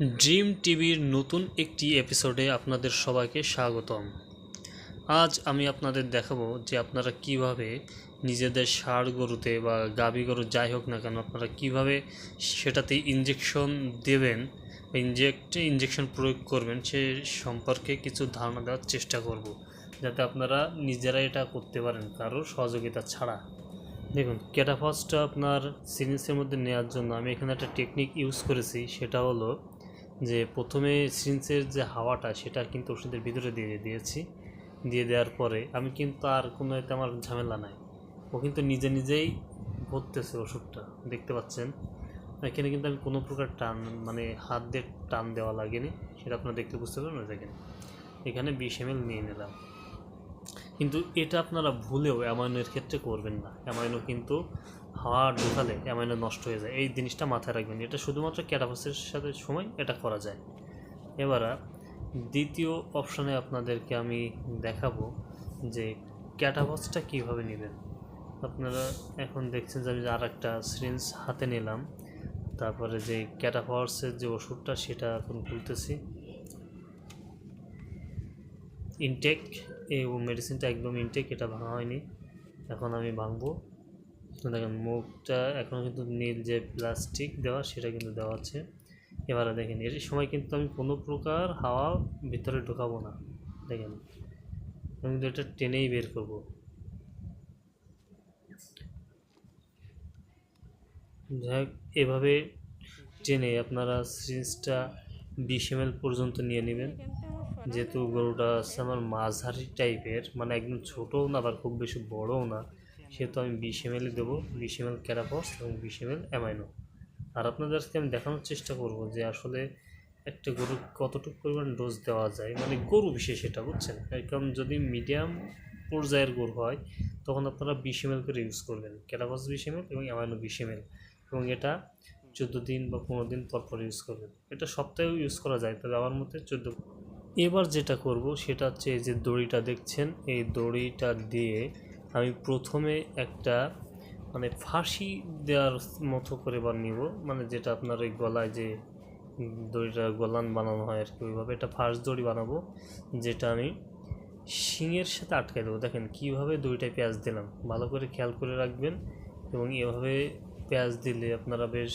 Dream টিভির নতুন একটি এপিসোডে আপনাদের সবাইকে স্বাগতম। আজ আমি আপনাদের দেখাবো যে আপনারা কীভাবে নিজেদের ষাঁড় গরুতে বা গাভী গরু যাই হোক না কেন আপনারা কীভাবে সেটাতে ইঞ্জেকশন দেবেন ইনজেক্ট ইঞ্জেকশন প্রয়োগ করবেন সে সম্পর্কে কিছু ধারণা দেওয়ার চেষ্টা করব, যাতে আপনারা নিজেরা এটা করতে পারেন কারোর সহযোগিতা ছাড়া। দেখুন ক্যাটাফসটা আপনার সিরিঞ্জের মধ্যে নেওয়ার জন্য আমি এখানে একটা টেকনিক ইউজ করেছি, সেটা হলো যে প্রথমে সিরিঞ্জের যে হাওয়াটা, সেটা কিন্তু ওষুধের ভিতরে দিয়ে দিয়েছি। দিয়ে দেওয়ার পরে আমি কিন্তু আর কোনো এতে আমার ঝামেলা নাই। ও কিন্তু নিজে নিজেই ভরতেছে ওষুধটা, দেখতে পাচ্ছেন? এখানে কিন্তু আমি কোনো প্রকার টান মানে হাত দিয়ে টান দেওয়া লাগেনি। সেটা আপনারা দেখতে বুঝতে পারবেন দেখেন। এখানে বিশ এম নিয়ে নিলাম। কিন্তু এটা আপনারা ভুলেও অ্যামাইনোর ক্ষেত্রে করবেন না। অ্যামাইনো কিন্তু হাওয়া ঢোকালে অ্যামাইনো নষ্ট হয়ে যায়। এই জিনিসটা মাথায় রাখবেন। এটা শুধুমাত্র ক্যাটাভাসের সাথে সময় এটা করা যায়। এবার, দ্বিতীয় অপশানে আপনাদেরকে আমি দেখাবো যে ক্যাটাভাসটা কীভাবে নেবেন। আপনারা এখন দেখছেন যে আমি আর একটা সিরিঞ্জ হাতে নিলাম। তারপরে যে ক্যাটাফার্সের যে ওষুধটা সেটা এখন খুলতেছি। ইনটেক এই মেডিসিনটা একদম ইনটেক এটা ভাঙা হয়নি। এখন আমি ভাঙবো। দেখেন, মুখটা এখন কিন্তু নীল যে প্লাস্টিক দেওয়া, সেটা কিন্তু দেওয়া আছে। এবারে দেখেন, এর সময় কিন্তু আমি কোনো প্রকার হাওয়া ভিতরে ঢোকাবো না। দেখেন, আমি কিন্তু এটা টেনেই বের করব। যাই এভাবে টেনে আপনারা সিরিজটা বিশ এম পর্যন্ত নিয়ে নেবেন। যেহেতু গরুটা আছে আমার মাঝারি টাইপের মানে একদম ছোটও না, আবার খুব বেশি বড়ও না। সেহেতু আমি বিশ এম এলই দেবো, বিশ এম এল ক্যারাফস এবং বিশ এম এল অ্যামাইনো। আর আপনাদের আজকে আমি দেখানোর চেষ্টা করব যে আসলে একটা গরু কতটুকু পরিমাণ ডোজ দেওয়া যায় মানে গরু বিশেষ এটা, বুঝছেন? কারণ যদি মিডিয়াম পর্যায়ের গরু হয়, তখন আপনারা বিশ এম করে ইউজ করবেন। ক্যারাপস বিশ এম এবং অ্যামাইনো বিশ এম এবং এটা চোদ্দ দিন বা পনেরো দিন পর পর ইউজ করবেন। এটা সপ্তাহেও ইউজ করা যায়, তবে আমার মতে চোদ্দ এবার যেটা করব, সেটা হচ্ছে এই যে দড়িটা দেখছেন, এই দড়িটা দিয়ে আমি প্রথমে একটা মানে ফাঁসি দেওয়ার মতো করে বা নিব। মানে যেটা আপনার ওই গলায় যে দড়িটা গলান বানানো হয় আর কি, ওইভাবে একটা ফাঁস দড়ি বানাবো, যেটা আমি শিঙের সাথে আটকে দেবো। দেখেন কীভাবে দড়িটায় পেঁয়াজ দিলাম। ভালো করে খেয়াল করে রাখবেন এবং এভাবে পেঁয়াজ দিলে আপনারা বেশ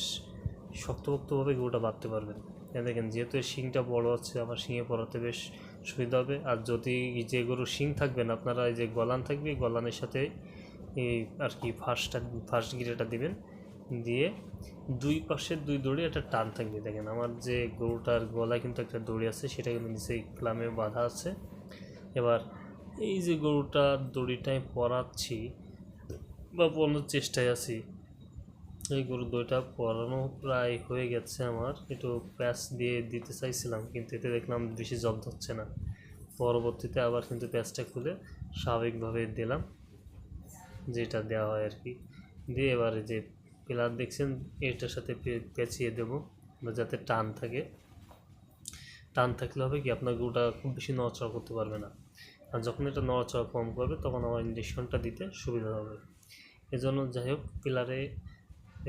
শক্তপোক্তভাবে গরুটা বাঁধতে পারবেন। দেখেন, যেহেতু শিংটা বড় আছে আমার শিঙে পরাতে বেশ সুবিধা হবে। আর যদি যে গরুর শিং থাকবেন, আপনারা এই যে গলান থাকবে গলানের সাথে এই আর কি ফার্স্টটা ফার্স্ট গিরেটা দিবেন। দিয়ে দুই পাশের দুই দড়ি একটা টান থাকবে। দেখেন, আমার যে গরুটার গলায় কিন্তু একটা দড়ি আছে, সেটা কিন্তু নিচে ক্লামে বাঁধা আছে। এবার এই যে গরুটার দড়িটায় পরাচ্ছি, বা পরানোর চেষ্টায় আছি এই গরুর দইটা পরানো প্রায় হয়ে গেছে আমার। একটু প্যাচ দিয়ে দিতে চাইছিলাম, কিন্তু এতে দেখলাম বেশি জব্দ হচ্ছে না। পরবর্তীতে আবার কিন্তু প্যাচটা খুলে স্বাভাবিকভাবে দিলাম, যেটা দেওয়া হয় আর কি। দিয়ে এবারে যে পিলার দেখছেন, এটার সাথে পেঁচিয়ে দেবো যাতে টান থাকে। টান থাকলে হবে কি, আপনার গরুটা খুব বেশি নড়াচড়া করতে পারবে না। আর যখন এটা নড়াচড়া কম করবে, তখন আমার ইঞ্জেকশনটা দিতে সুবিধা হবে। এজন্য যাই হোক, পিলারে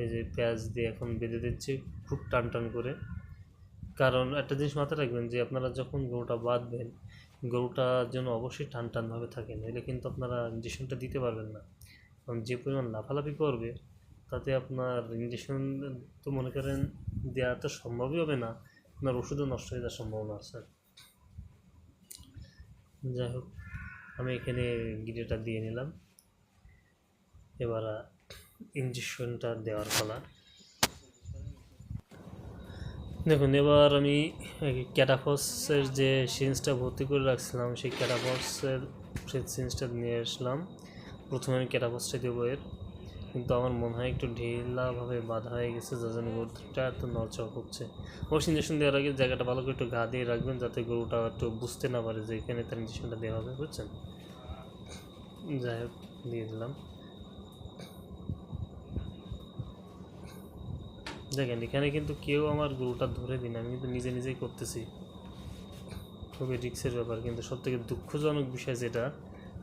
এই যে পেঁয়াজ দিয়ে এখন বেঁধে দিচ্ছি, খুব টান টান করে। কারণ একটা জিনিস মাথায় রাখবেন যে আপনারা যখন গরুটা বাঁধবেন, গরুটা যেন অবশ্যই টান টানভাবে থাকে নইলে কিন্তু আপনারা ইঞ্জেকশনটা দিতে পারবেন না। কারণ যে পরিমাণ লাফালাফি করবে, তাতে আপনার ইঞ্জেকশন তো মনে করেন দেওয়া তো সম্ভবই হবে না, আপনার ওষুধও নষ্ট হয়ে যাওয়ার সম্ভাবনা আছে। যাই হোক, আমি এখানে গিরেটা দিয়ে নিলাম। এবার ইঞ্জেকশনটা দেওয়ার পালা। দেখুন, এবার আমি ক্যাটাফসের যে সিরিঞ্জটা ভর্তি করে রাখছিলাম, সেই ক্যাটাফসের সিরিঞ্জটা নিয়ে আসলাম। প্রথমে আমি ক্যাটাফসটা দেবো এর। কিন্তু আমার মনে হয় একটু ঢিলাভাবে বাঁধা হয়ে গেছে, যার জন্য গরুটা একটু নড়চড় করছে। অবশ্যই ইঞ্জেকশন দেওয়ার আগে জায়গাটা ভালো করে একটু গা দিয়ে রাখবেন, যাতে গরুটা একটু বুঝতে না পারে যে এখানে তার ইঞ্জেকশনটা দেওয়া হবে, বুঝছেন? যাই হোক, দিয়ে দিলাম। দেখেন, এখানে কিন্তু কেউ আমার গরুটা ধরে দিন, আমি কিন্তু নিজে নিজেই করতেছি। খুবই রিক্সের ব্যাপার, কিন্তু সব থেকে দুঃখজনক বিষয় যেটা,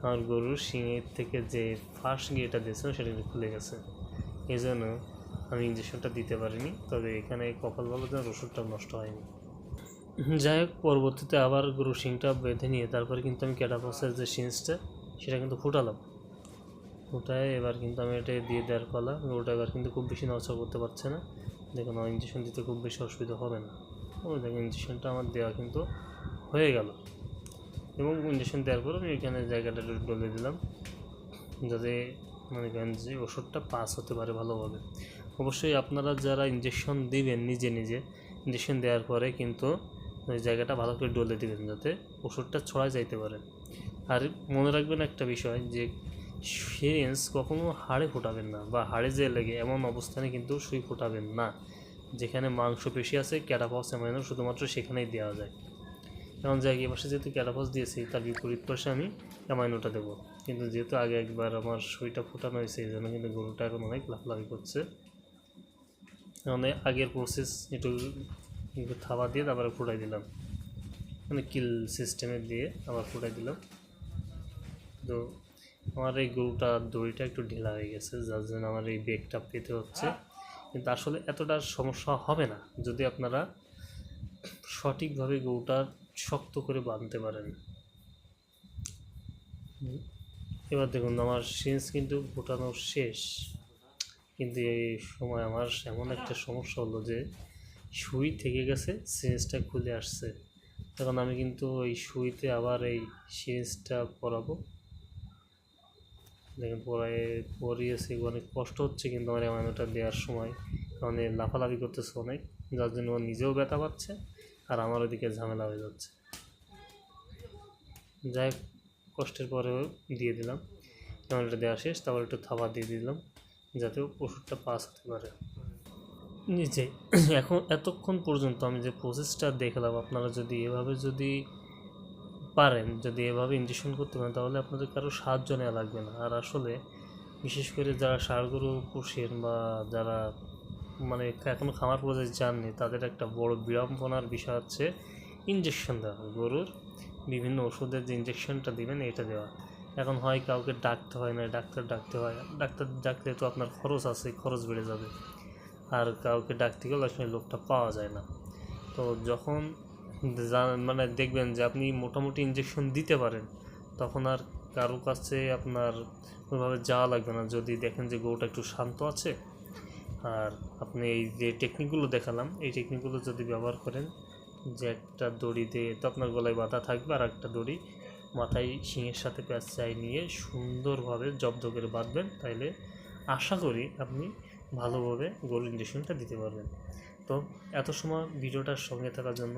আমার গরুর শিঙের থেকে যে ফার্স্ট গিয়েটা দিয়েছিলাম, সেটা কিন্তু খুলে গেছে। এই জন্য আমি ইঞ্জেকশনটা দিতে পারিনি, তবে এখানে কপাল ভালো যেন ওষুধটা নষ্ট হয়নি। যাই হোক, পরবর্তীতে আবার গরু শিংটা বেঁধে নিয়ে, তারপরে কিন্তু আমি ক্যাটাপসের যে সিন্সটা সেটা কিন্তু ফুটালাম। ফুটায় এবার কিন্তু আমি এটা দিয়ে দেওয়ার পালা, গরুটা এবার কিন্তু খুব বেশি নষ্ট করতে পারছে না। দেখুন, আমার ইঞ্জেকশন দিতে খুব বেশি অসুবিধা হবে না। ওই দেখুন ইঞ্জেকশনটা আমার দেওয়া কিন্তু হয়ে গেল। এবং ইঞ্জেকশন দেওয়ার পর আমি এখানে জায়গাটা ডলে দিলাম, যাতে মনে করেন যে ওষুধটা পাস হতে পারে ভালোভাবে। অবশ্যই আপনারা যারা ইঞ্জেকশন দিবেন নিজে নিজে ইঞ্জেকশন দেওয়ার পরে কিন্তু ওই জায়গাটা ভালো করে ডলে দিবেন, যাতে ওষুধটা ছড়ায় যাইতে পারে। আর মনে রাখবেন একটা বিষয় যে সিরিঞ্জ কখনো হাড়ে ফোটাবেন না বা হাড়ে যে লেগে এমন অবস্থানে কিন্তু সুই ফোটাবেন না। যেখানে মাংস পেশি আছে ক্যাটাপস অ্যামাইনো শুধুমাত্র সেখানেই দেওয়া যায়। এমন জায়গায় পাশে যেহেতু ক্যাটাপস দিয়েছি, তার বিপরীত পাশে আমি অ্যামাইনোটা দেবো। কিন্তু যেহেতু আগে একবার আমার সুইটা ফোটানো হয়েছে, এই জন্য কিন্তু গরুটা এখন অনেক লাফলাফি করছে। মানে আগের প্রসেস একটু থাবা দিয়ে তারপরে ফুটাই দিলাম। মানে কিল সিস্টেমে দিয়ে আবার ফুটাই দিলাম। তো আমার এই গরুটার দড়িটা একটু ঢিলা হয়ে গেছে, যার জন্য আমার এই বেগটা পেতে হচ্ছে। কিন্তু আসলে এতটা সমস্যা হবে না, যদি আপনারা সঠিকভাবে গরুটা শক্ত করে বাঁধতে পারেন। এবার দেখুন, আমার সিন্স কিন্তু ফোটানো শেষ। কিন্তু এই সময় আমার এমন একটা সমস্যা হলো যে, সুই থেকে গেছে সিরিঞ্জটা খুলে আসছে। তখন আমি কিন্তু ওই সুইতে আবার এই সিরিঞ্জটা পরাবো। দেখেন পড়ায় পরিয়েছি অনেক কষ্ট হচ্ছে কিন্তু আমার এমানোটা দেওয়ার সময়। কারণ লাফালাফি করতেছে অনেক, যার জন্য ও নিজেও ব্যথা পাচ্ছে আর আমার ওদিকে ঝামেলা হয়ে যাচ্ছে। যাই কষ্টের পরেও দিয়ে দিলাম। এমানোটা দেওয়া শেষ, তারপর একটু থাবা দিয়ে দিলাম, যাতে ওষুধটা পাস হতে পারে। নিজে এখন এতক্ষণ পর্যন্ত আমি যে প্রসেসটা দেখলাম, আপনারা যদি এভাবে যদি পারেন যদি এভাবে ইঞ্জেকশন করতে পারেন, তাহলে আপনাদের কারও সাহায্য নেওয়া লাগবে না। আর আসলে বিশেষ করে যারা গরু পুষেন বা যারা মানে এখনও খামার পর্যায়ে যাননি, তাদের একটা বড় বিড়ম্বনার বিষয় হচ্ছে ইঞ্জেকশন দেওয়া। গরুর বিভিন্ন ওষুধের যে ইঞ্জেকশনটা দিবেন, এটা দেওয়া। এখন হয় কাউকে ডাকতে হয় না, ডাক্তার ডাকতে হয়। ডাক্তার ডাকলে তো আপনার খরচ আছে, খরচ বেড়ে যাবে। আর কাউকে ডাকতে গেলে আসলে লোকটা পাওয়া যায় না। তো যখন মানে দেখবেন যে আপনি মোটামুটি ইঞ্জেকশন দিতে পারেন, তখন আর কারও কাছে আপনার ওইভাবে যাওয়া লাগবে না। যদি দেখেন যে গরুটা একটু শান্ত আছে, আর আপনি এই যে টেকনিকগুলো দেখালাম, এই টেকনিকগুলো যদি ব্যবহার করেন, যে একটা দড়ি দিয়ে, তো আপনার গলায় বাঁধা থাকবে আর একটা দড়ি মাথায় শিঙের সাথে প্যাঁচাই নিয়ে সুন্দরভাবে জব্দ করে বাঁধবেন, তাইলে আশা করি আপনি ভালোভাবে গরুর ইঞ্জেকশনটা দিতে পারবেন। তো এত সময় ভিডিওটার সঙ্গে থাকার জন্য